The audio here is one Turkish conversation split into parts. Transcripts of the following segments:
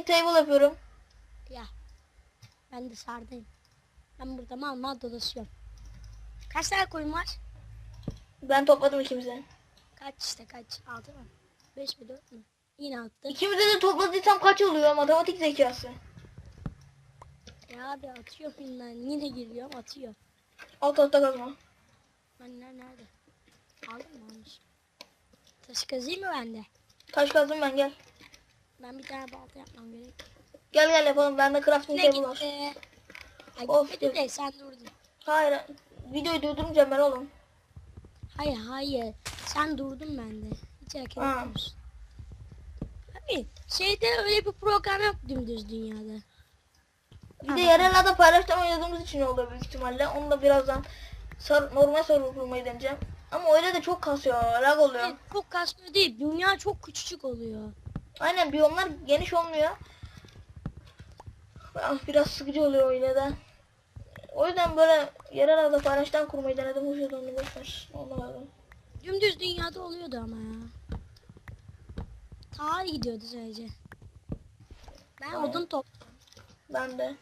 crafting table yapıyorum. Ya. Ben de sardayım. Ben burada mal mal dolaşıyorum. Kaç tane koyun var? Ben topladım ikimize. Kaç işte kaç? Altı mı? Beş mi dört mü? Yine attı. İkimize de topladıysam kaç oluyor matematik zekası? Ya abi atıyor ben yine giriyorum atıyor. Alt altta kazma. Anneler nerede? Aldın mı almış? Taş kazıyım mı bende? Taş kazdım ben gel. Ben bir tane balta yapmam gerek. Gel gel yapalım. Bende crafting Ne table var. gitti? Ay Of, dur. de sen durdun. Hayır. Videoyu durdurmayacağım ben oğlum. Hayır hayır. Sen durdun bende. Hiç hareket Ha. etmiyorsun. Abi şeyde öyle bir program yok dümdüz dünyada. Bir de yerellerde paylaştan oynadığımız için oluyor büyük ihtimalle. Onu da birazdan sar, normal server kurmayı deneyeceğim. Ama öyle de çok kasıyor. Lag oluyor. Evet, çok kasma değil. Dünya çok küçük oluyor. Aynen biyomlar geniş olmuyor. Ah, Biraz sıkıcı oluyor öyle de. O yüzden böyle yerel ada paylaştan kurmayı denedim. Hoş onu boşver. Olmadı. Dümdüz dünyada oluyordu ama ya. Tarih gidiyordu sadece. Ben Tamam. odun top. Ben de.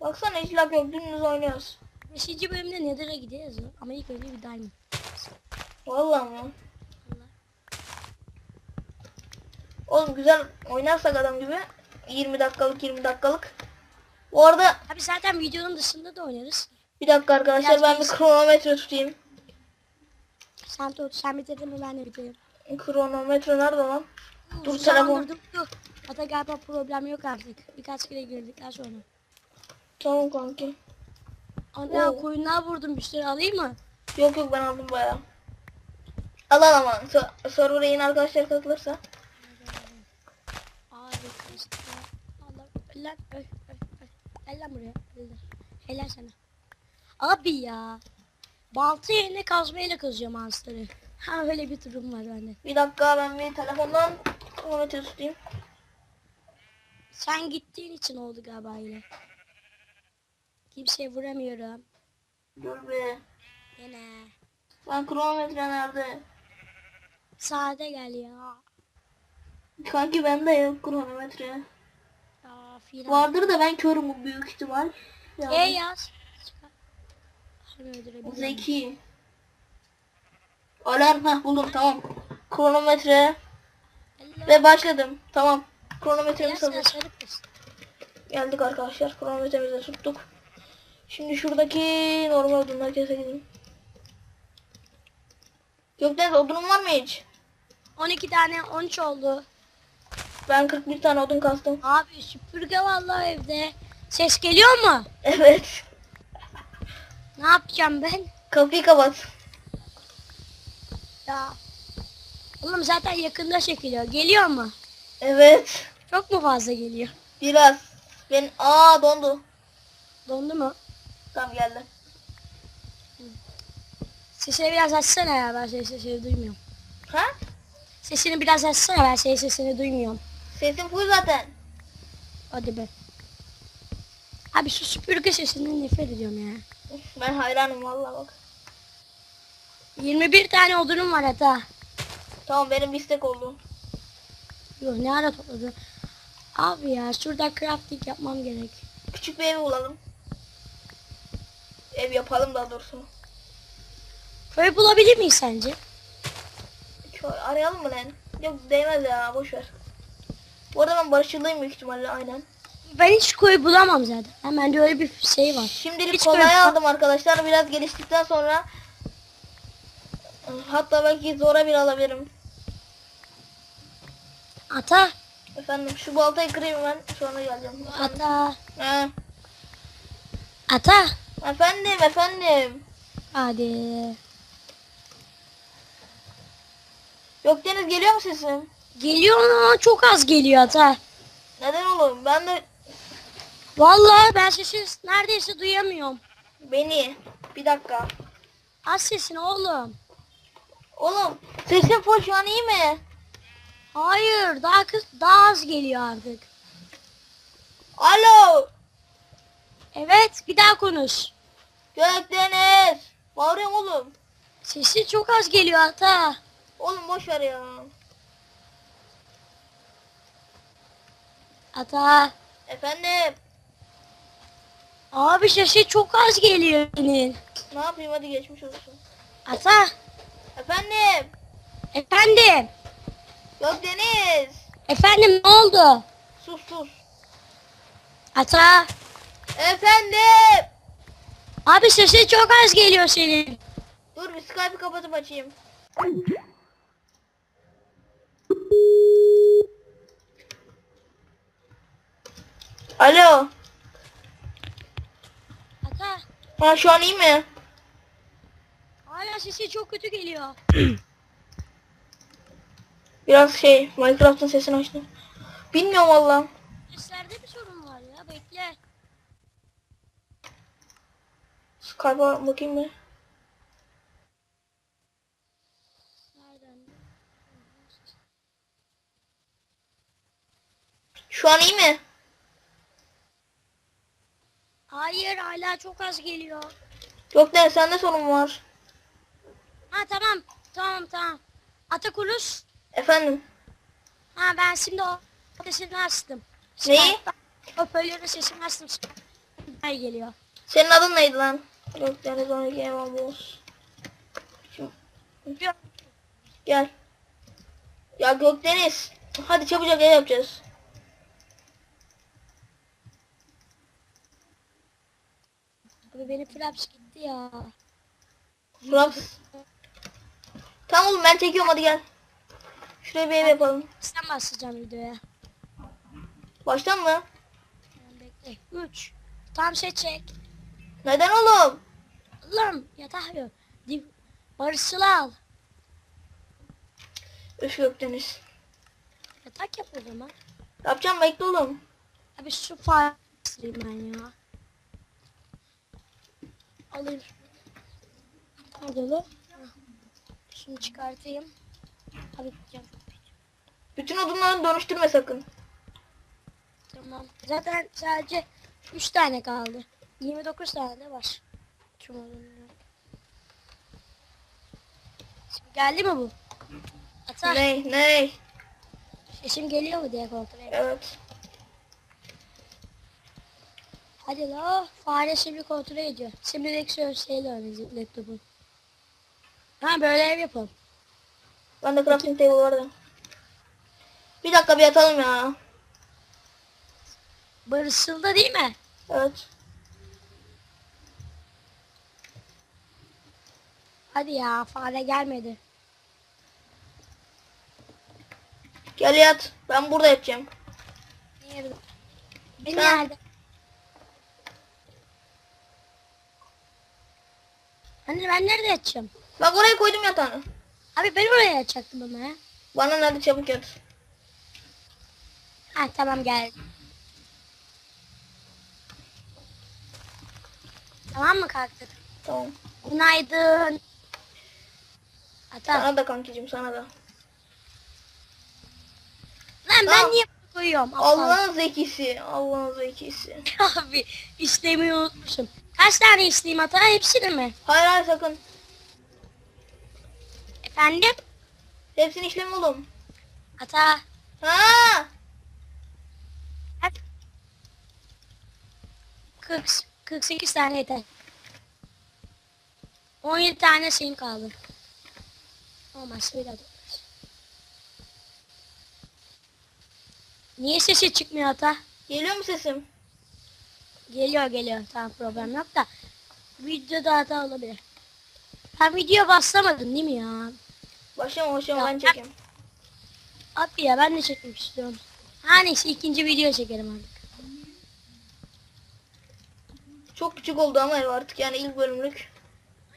Baksana hiç lag yok. Dümdüz oynuyoruz. 5. bölümde Nether'a gideceğiz ama ilk önce bir diamond. Vallahi mı? Allah. Oğlum güzel oynarsak adam gibi 20 dakikalık 20 dakikalık. Bu arada Abi zaten videonun dışında da oynarız. bir dakika arkadaşlar Biraz ben bir değişik. kronometre tutayım. Sen tut, sen bitirdin mi ben de bitireyim. Kronometre nerede lan? Dur, Dur telefon. Dur. Hatta galiba problem yok artık. Birkaç kere girdikten sonra. Tamam kanki. Ana Oo. koyunlar vurdum bir sürü alayım mı? Yok yok ben aldım bayağı. Al al ama Ser- server'a yeni arkadaşlar katılırsa. Abi kaçtı. Allah. Lan. Gel lan buraya. Gel lan. Helal sana. Abi ya. Balta yerine kazmayla kazıyorum monster'ı. Ha öyle bir durum var bende. Bir dakika ben bir telefondan kronometre tutayım. Sen gittiğin için oldu galiba yine. Kimseye vuramıyorum. Dur be. Yine. Ben kronometre nerede? Sade gel ya. Kanki bende yok kronometre. Vardır da ben körüm bu büyük ihtimal. Yani. E yaz. Öldürebilirim. Zeki. Alarm heh buldum tamam. Kronometre Helal. ve başladım. Tamam. Sarı kız. Geldik arkadaşlar. Kronometremizi tuttuk. Şimdi şuradaki normal odunları keselim. Gökdeniz odunun var mı hiç? 12 tane 13 oldu. Ben 41 tane odun kastım. Abi süpürge vallahi evde. Ses geliyor mu? Evet. Ne yapacağım ben? Kapıyı kapat. Ya. Oğlum zaten yakında çekiliyor. Geliyor mu? Evet. Çok mu fazla geliyor? Biraz. Ben aa dondu. Dondu mu? Tamam geldi. Sesini biraz açsana ya ben sesini duymuyorum. Ha? Sesini biraz açsana ben sesini duymuyorum. Sesim full zaten. Hadi be. Abi şu süpürge sesinden nefret ediyorum ya. Ben hayranım vallahi bak. 21 tane odunum var hatta. Tamam benim istek oldu. Yok ne ara topladı. Abi ya şurada crafting yapmam gerek. Küçük bir ev bulalım. Ev yapalım daha doğrusu. Köy bulabilir miyiz sence? Şu arayalım mı lan? Yok değmez ya boş ver. Bu arada ben barışçılıyım büyük ihtimalle aynen. Ben hiç köy bulamam zaten. Hemen de öyle bir şey var. Şimdilik Hiç kolay aldım arkadaşlar. Biraz geliştikten sonra hatta belki zora bir alabilirim. Ata. Efendim şu baltayı kırayım ben sonra geleceğim. Ata. Ha. Ata. Efendim efendim. Hadi. Yok Deniz geliyor mu sesim? Geliyor ama çok az geliyor ata. Neden oğlum? Ben de Vallahi ben sesi neredeyse duyamıyorum. beni. Bir dakika. Az sesini oğlum. Oğlum sesim full şu an iyi mi? Hayır daha kız daha az geliyor artık. Alo. Evet bir daha konuş. Gökdeniz. Bağırıyorum oğlum. Sesi çok az geliyor ata. Oğlum boş ver ya. Ata. Efendim. Abi sesi çok az geliyor senin. Ne yapayım hadi geçmiş olsun. Ata. Efendim. Efendim. Yok Deniz. Efendim ne oldu? Sus sus. Ata. Efendim. Abi sesi çok az geliyor senin. Dur bir Skype'ı kapatıp açayım. Alo. Ata. Ha şu an iyi mi? Hala sesi çok kötü geliyor. Biraz şey Minecraft'ın sesini açtım. Bilmiyorum valla. Seslerde bir sorun var ya bekle. Skype'a bakayım mı? Şu an iyi mi? Hayır hala çok az geliyor. Yok Deniz sende sorun var. Ha tamam. Tamam tamam. Atakulus. Efendim. Ha ben şimdi o sesini açtım. Neyi? Hoparlörün sesini açtım. Skype'dan geliyor. Senin adın neydi lan? Yok Deniz 12 Evan Boz. Gel. Ya Gökdeniz. Hadi çabucak ev yapacağız. Abi benim flaps gitti ya. Fraps. Tamam oğlum ben çekiyorum hadi gel. Şuraya bir ev yapalım. Sen basacağım videoya. Baştan mı? Ben bekle. 3. Tam şey çek. Neden oğlum? Allah'ım yatak yok. Div Barışçılı al. Üf Gökdeniz. Yatak yap o zaman. Yapacağım bekle oğlum. Abi şu sileyim ben ya. Alayım. Nerede o? Hah. Şunu çıkartayım. Abi gideceğim. Bütün odunları dönüştürme sakın. Tamam. Zaten sadece 3 tane kaldı. 29 tane de var. Tüm oyunlar. Şimdi geldi mi bu? Ata Ney ney? sesim geliyor mu diye kontrol edeyim. Evet. Hadi la fare şimdi kontrol ediyor. Şimdilik şöyle şeyle oynayacak laptopu. Ha böyle ev yapalım. Bende crafting table vardı. Bir dakika bir yatalım ya. Barışıldı değil mi? Evet. Hadi ya fare gelmedi. Gel yat. Ben burada yatacağım. Nerede? Beni nerede? Anne ben nerede yatacağım? Bak oraya koydum yatağını. Abi ben oraya yatacaktım ama ya. Bana nerede çabuk yat. Ha tamam geldim. Tamam mı kalktık? Tamam. Günaydın. Ata. Sana da kankicim sana da. Lan ben Tamam. niye bunu koyuyorum? Allah'ın zekisi. Allah'ın zekisi. Abi istemeyi unutmuşum. Kaç tane isteyeyim Ata? Hepsini mi? Hayır hayır sakın. Efendim? Hepsini işleme oğlum. Ata. Ha! 40, 48 tane yeter. 17 tane şeyim kaldı. Olmaz bir daha. Niye sesi çıkmıyor ata? Geliyor mu sesim? Geliyor geliyor. Tamam problem yok da. Videoda hata olabilir. Ben video bastamadım değil mi ya? Başlama başlama ben çekeyim. Abi ya ben de çekmek istiyorum. Ha neyse ikinci video çekerim artık. Çok küçük oldu ama artık yani ilk bölümlük.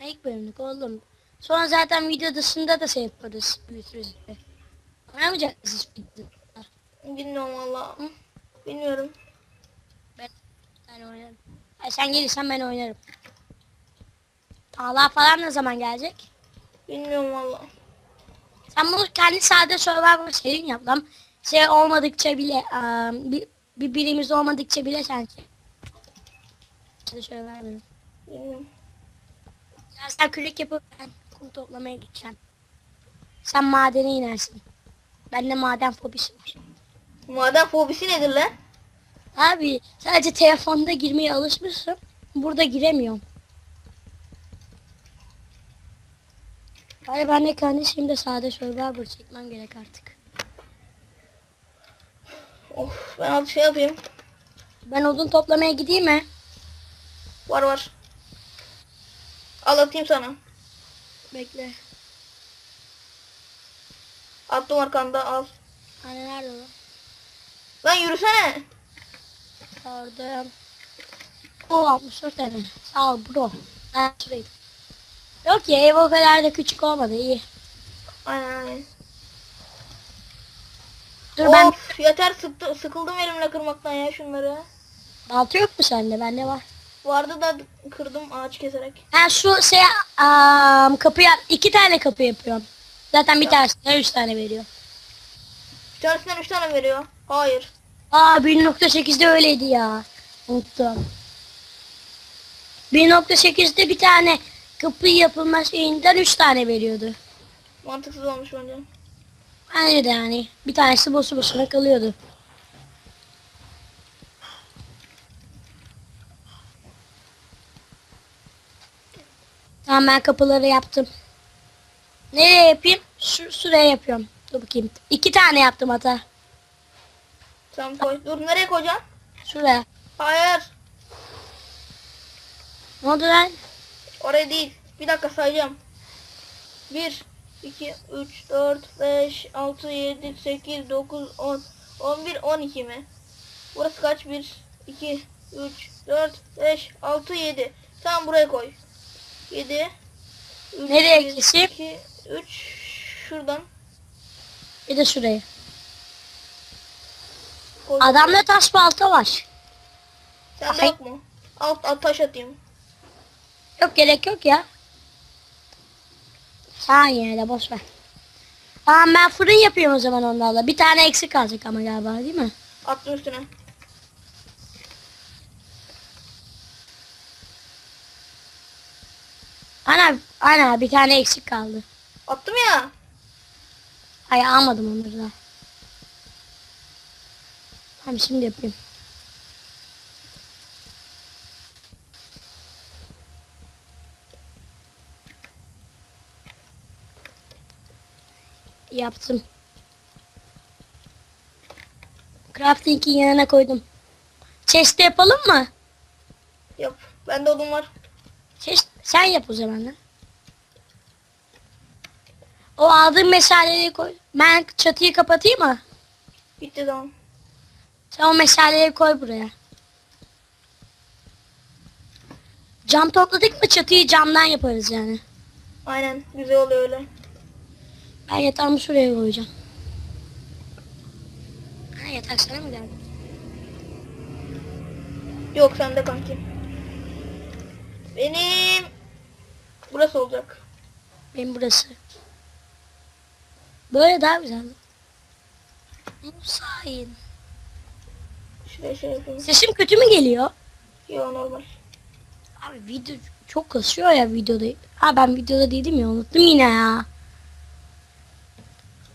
İlk bölümlük oğlum. Sonra zaten video dışında da şey yaparız. Büyütürüz. Mısınız videoda? Bilmiyorum valla. Bilmiyorum. Ben oynarım. Ha, sen gelirsen ben oynarım. Talha falan ne zaman gelecek? Bilmiyorum valla. Sen bunu kendi sade Survivor serin yap lan. Şey olmadıkça bile eee, bir, bir birimiz olmadıkça bile sen ver bana. Bilmiyorum. Ya sen kürek yapıp ben kum toplamaya gideceğim. Sen madene inersin. Bende maden fobisi var. Maden fobisi nedir lan? Abi sadece telefonda girmeye alışmışsın. Burada giremiyorum. Bari ben de kardeşim de sade survivor çekmem gerek artık. Of ben alt şey yapayım. Ben odun toplamaya gideyim mi? Var var. Al atayım sana. Bekle. Attım arkanda al. Hani nerede o? Lan yürüsene. Gördüm. O 64 tane. Sağ ol bro. Ben şurayı. Yok ya ev o kadar da küçük olmadı iyi. Aynen aynen. Dur ben Of yeter sıktı, sıkıldım elimle kırmaktan ya şunları. balta yok mu sende? Bende var. Vardı da kırdım ağaç keserek. Ha şu şey am, kapı yap. iki tane kapı yapıyorum. Zaten bir tanesinden üç tane veriyor. Bir tanesinden üç tane veriyor. Hayır. Aa 1.8'de öyleydi ya. Unuttum. 1.8'de bir tane kapı yapılma şeyinden üç tane veriyordu. Mantıksız olmuş bence. Bence de yani. Bir tanesi boşu boşuna kalıyordu. Tamam ben kapıları yaptım. Nereye yapayım? Şu şuraya yapıyorum. Dur bakayım. İki tane yaptım hata. Tamam koy. Dur nereye koyacaksın? Şuraya. Hayır. Ne oldu lan? Oraya değil. Bir dakika sayacağım. 1, 2, 3, 4, 5, 6, 7, 8, 9, 10, 11, 12 mi? Burası kaç? 1, 2, 3, 4, 5, 6, 7. Tamam buraya koy. 7. Nereye keseyim? 2, 3. Şuradan. Bir de şuraya. Koy. Adamda taş balta var. Ay. yok mu? Alt, alt taş atayım. Yok gerek yok ya. Sen yine de boş ver. Tamam ben fırın yapıyorum o zaman onlarla. Bir tane eksik kalacak ama galiba değil mi? Attım üstüne. Ana, ana bir tane eksik kaldı. Attım ya. Ay almadım onları da. Tamam şimdi yapayım. Yaptım. Crafting'in yanına koydum. Chest'te yapalım mı? Yap. Bende odun var. Chest, sen yap o zaman lan. O aldığın meşaleleri koy. Ben çatıyı kapatayım mı? Bitti tamam. Sen o meşaleleri koy buraya. Cam topladık mı çatıyı camdan yaparız yani. Aynen. Güzel oluyor öyle. Ben yatağımı şuraya koyacağım. Ha yatak sana mı geldi? Yok sende kanki. Benim burası olacak. Benim burası. Böyle daha güzel. Musayin. Şuraya şey yapayım. Sesim kötü mü geliyor? Yo normal. Abi video çok kasıyor ya videoda. Ha ben videoda değildim ya unuttum yine ya.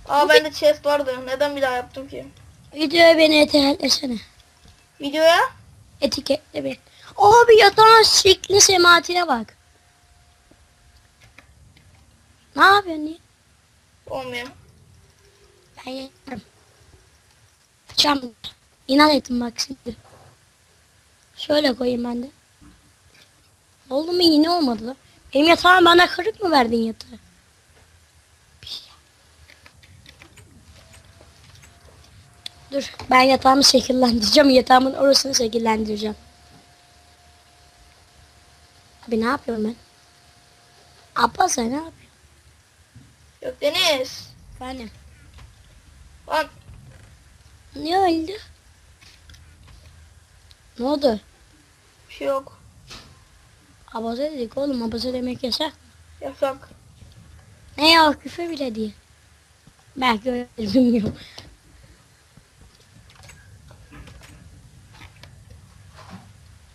Aa bende chest vardı. Neden bir daha yaptım ki? Videoya beni etiketlesene. Videoya Etiketle beni. Abi yatağın şekli sematine bak. Ne yapıyorsun ya? olmuyor. Ben yaparım. Yapacağım. İnan ettim bak şimdi. Şöyle koyayım ben de. Oldu mu yine olmadı da. Benim yatağım bana kırık mı verdin yatağı? Şey. Dur ben yatağımı şekillendireceğim. Yatağımın orasını şekillendireceğim. Abi ne yapıyorum ben? Abla sen ne yapıyorsun? Yok Deniz. Efendim. Lan Ne oldu? Ne oldu? bir şey yok. Abaza dedik oğlum abaza demek yasak. Yasak. Ne ya küfür bile değil. Belki öyle bilmiyorum.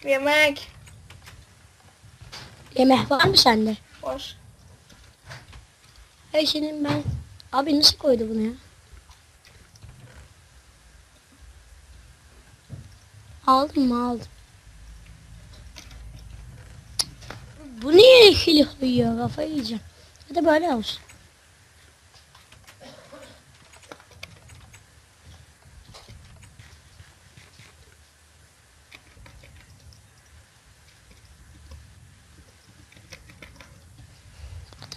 Yemek Yemek var mı sende? var. Hey senin ben... Abi nasıl koydu bunu ya? Aldım mı aldım. Bu niye ikili uyuyor kafayı yiyeceğim. Hadi böyle olsun.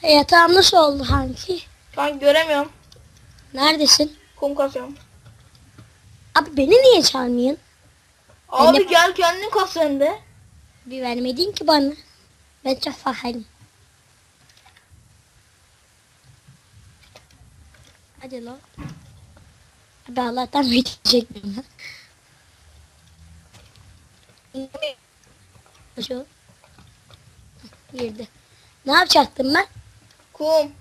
Yatağım nasıl oldu hangi? Kanki göremiyorum. Neredesin? Kum kasıyorum. Abi beni niye çağırmıyorsun? Abi de- gel kendin kas sen de. Bir vermedin ki bana. Ben çok fakirim. Hadi lan. Abi Allah'tan bitecek mi? Şu. Girdi. Ne yapacaktım ben? Kum.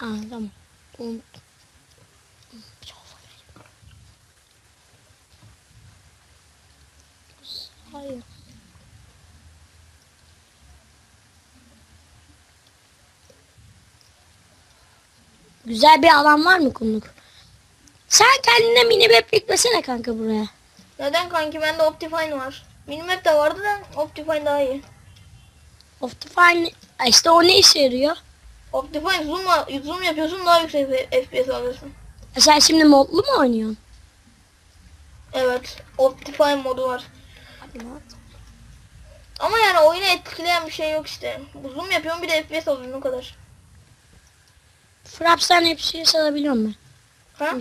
Aa tamam. Unuttum. Çok fakirim. Hayır. Güzel bir alan var mı kumluk? Sen kendine mini map yüklesene kanka buraya. Neden kanki bende Optifine var. Minimap de vardı da Optifine daha iyi. Optifine işte o ne işe yarıyor? Optifine zoom, zoom yapıyorsun daha yüksek FPS alıyorsun. E sen şimdi modlu mu oynuyorsun? Evet. Optifine modu var. Ama yani oyunu etkileyen bir şey yok işte. Zoom yapıyorum bir de FPS alıyorsun o kadar. Fraps'tan hepsini salabiliyorum ben. Ha?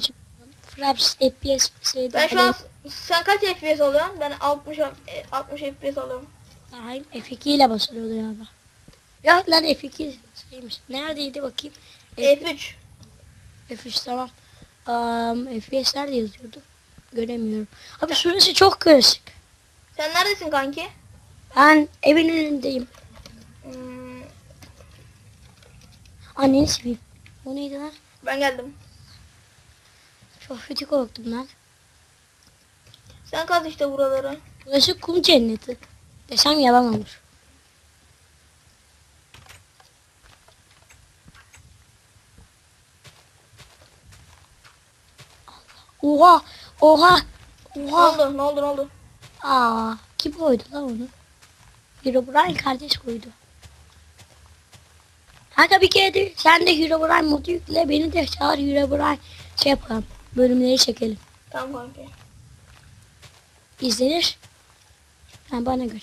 Fraps, FPS, şey Ben şu an sen kaç FPS alıyorsun? Ben 60 e, 60 FPS alıyorum. Hayır F2 ile basılıyordu galiba. Yok lan F2 şeymiş. Neredeydi bakayım? F- F3. F3 tamam. Um, FPS nerede yazıyordu? Göremiyorum. Abi şurası çok karışık. Sen neredesin kanki? Ben evin önündeyim. Hmm, Anneni seveyim. O neydi lan? ben geldim. Çok kötü korktum lan. Sen kaz işte buraları. Burası kum cenneti. Desem yalan olur. Oha! Oha! Ne Oha! oldu? Ne oldu? Ne oldu? Aa, kim koydu lan onu? Herobrine kardeş koydu. Kanka bir kere de sen de Herobrine modu yükle. Beni de çağır Herobrine şey yapalım. Bölümleri çekelim. Tamam kanki. İzlenir. Ha, bana göre.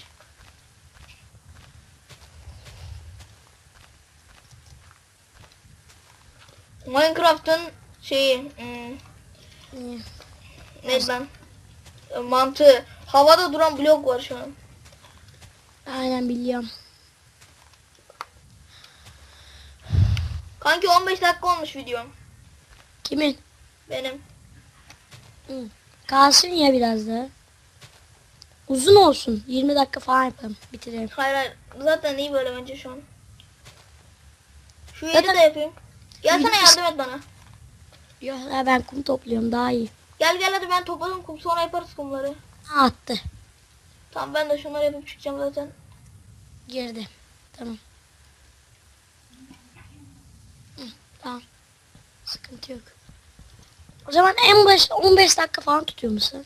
Minecraft'ın şeyi hmm, Ee, neydi lan? Mantığı. Havada duran blok var şu an. Aynen biliyorum. Kanki 15 dakika olmuş videom. Kimin? Benim. Hı. Kalsın ya biraz daha. Uzun olsun. 20 dakika falan yapalım. Bitirelim. Hayır hayır. Zaten iyi böyle bence şu an. Şu yeri Zaten- de yapayım. Gelsene yardım et bana. Yok ya ben kum topluyorum daha iyi. Gel gel hadi ben topladım kum sonra yaparız kumları. Attı. Tamam ben de şunları yapıp çıkacağım zaten. Girdi. Tamam. Hı, tamam. Sıkıntı yok. O zaman en baş 15 dakika falan tutuyor musun?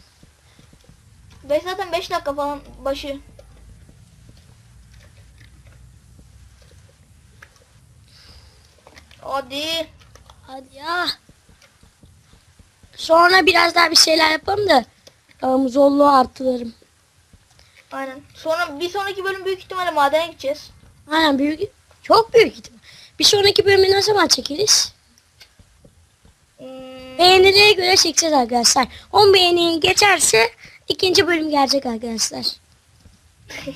Ve zaten 5 dakika falan başı. Hadi. Hadi ya. Sonra biraz daha bir şeyler yapalım da um, zorluğu arttırırım. Aynen. Sonra bir sonraki bölüm büyük ihtimalle madene gideceğiz. Aynen büyük çok büyük ihtimal. Bir sonraki bölümü ne zaman çekeriz? Hmm, Beğenilere göre çekeceğiz arkadaşlar. 10 beğeni geçerse ikinci bölüm gelecek arkadaşlar.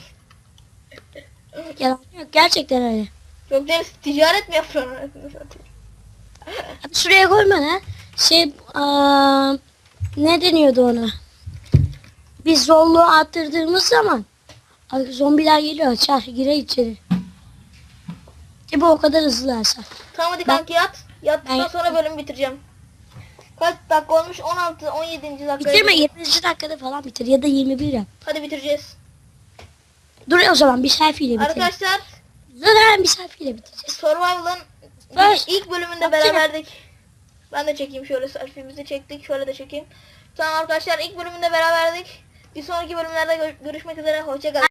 Yalan yok gerçekten öyle. Yok deniz ticaret mi yapıyorsun? Hadi şuraya koyma lan. Şey aa, ne deniyordu ona? Biz zorluğu arttırdığımız zaman zombiler geliyor çar gire içeri. Bu o kadar hızlılarsa. Tamam hadi kanki yat. Yattıktan Ben- sonra bölüm bitireceğim. Kaç dakika olmuş? 16, 17. dakika. Bitirme 20. dakikada falan bitir ya da 21 yap. Hadi bitireceğiz. Dur o zaman bir selfie ile bitirelim. Arkadaşlar Dur lan bir selfie ile bitireceğiz. Survival'ın Ver. ilk bölümünde Bak beraberdik. Ben de çekeyim şöyle selfie'mizi çektik. Şöyle de çekeyim. Tamam arkadaşlar ilk bölümünde beraberdik. Bir sonraki bölümlerde gö- görüşmek üzere. Hoşçakalın.